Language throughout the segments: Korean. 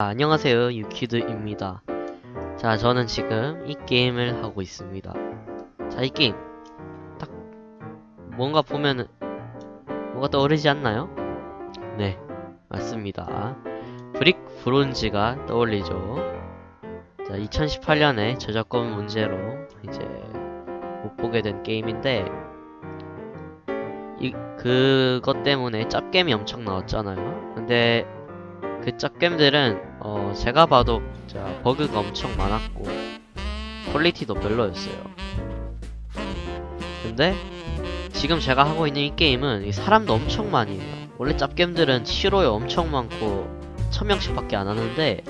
아, 안녕하세요 유키드입니다. 자 저는 지금 이 게임을 하고 있습니다. 자 이 게임. 딱 뭔가 보면은 뭐가 떠오르지 않나요? 네 맞습니다. 브릭 브론즈가 떠올리죠. 자 2018년에 저작권 문제로 이제 못 보게 된 게임인데 이 그것 때문에 짭게임이 엄청 나왔잖아요. 근데 그 짭겜들은 어 제가 봐도 자 버그가 엄청 많았고 퀄리티도 별로였어요. 근데 지금 제가 하고 있는 이 게임은 이 사람도 엄청 많이 해요. 원래 짭겜들은 치료에 엄청 많고 천 명씩 밖에 안 하는데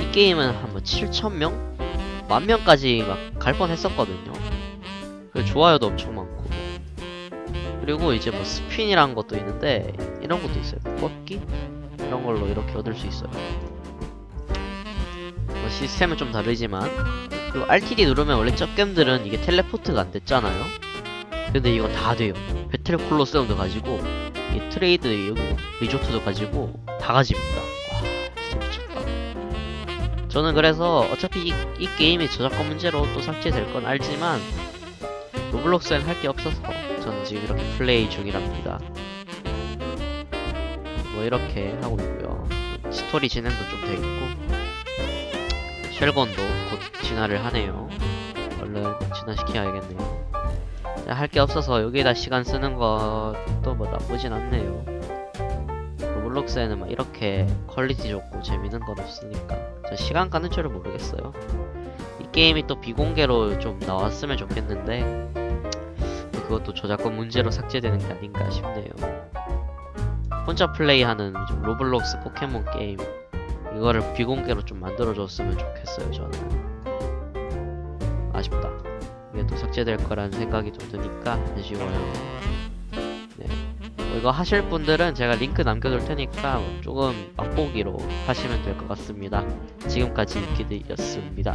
이 게임은 한 뭐 7천 명, 만 명까지 막 갈 뻔했었거든요. 좋아요도 엄청 많고 그리고 이제 뭐 스핀이라는 것도 있는데 이런 것도 있어요. 뽑기 이런 걸로 이렇게 얻을 수 있어요. 뭐 시스템은 좀 다르지만 그리고 RTD 누르면 원래 쩝겜들은 이게 텔레포트가 안 됐잖아요. 근데 이건 다 돼요. 배틀 콜로세움도 가지고 이 트레이드 여기 리조트도 가지고 다 가집니다. 와 진짜 미쳤다. 저는 그래서 어차피 이, 이 게임이 저작권 문제로 또 삭제될 건 알지만 로블록스엔 할 게 없어서 저는 지금 이렇게 플레이 중이랍니다. 뭐 이렇게 하고 있고요. 스토리 진행도 좀 돼 있고 쉘건도 곧 진화를 하네요. 얼른 진화시켜야겠네요. 할 게 없어서 여기에다 시간 쓰는 것도 뭐 나쁘진 않네요. 로블록스에는 막 이렇게 퀄리티 좋고 재밌는 건 없으니까 저 시간 가는 줄을 모르겠어요. 이 게임이 또 비공개로 좀 나왔으면 좋겠는데 그것도 저작권 문제로 삭제되는 게 아닌가 싶네요. 혼자 플레이하는 좀 로블록스 포켓몬 게임 이거를 비공개로 좀 만들어줬으면 좋겠어요 저는. 아쉽다. 이게 또 삭제될 거라는 생각이 좀 드니까 아쉬워요. 네. 뭐 이거 하실 분들은 제가 링크 남겨둘 테니까 조금 맛보기로 하시면 될 것 같습니다. 지금까지 유키드였습니다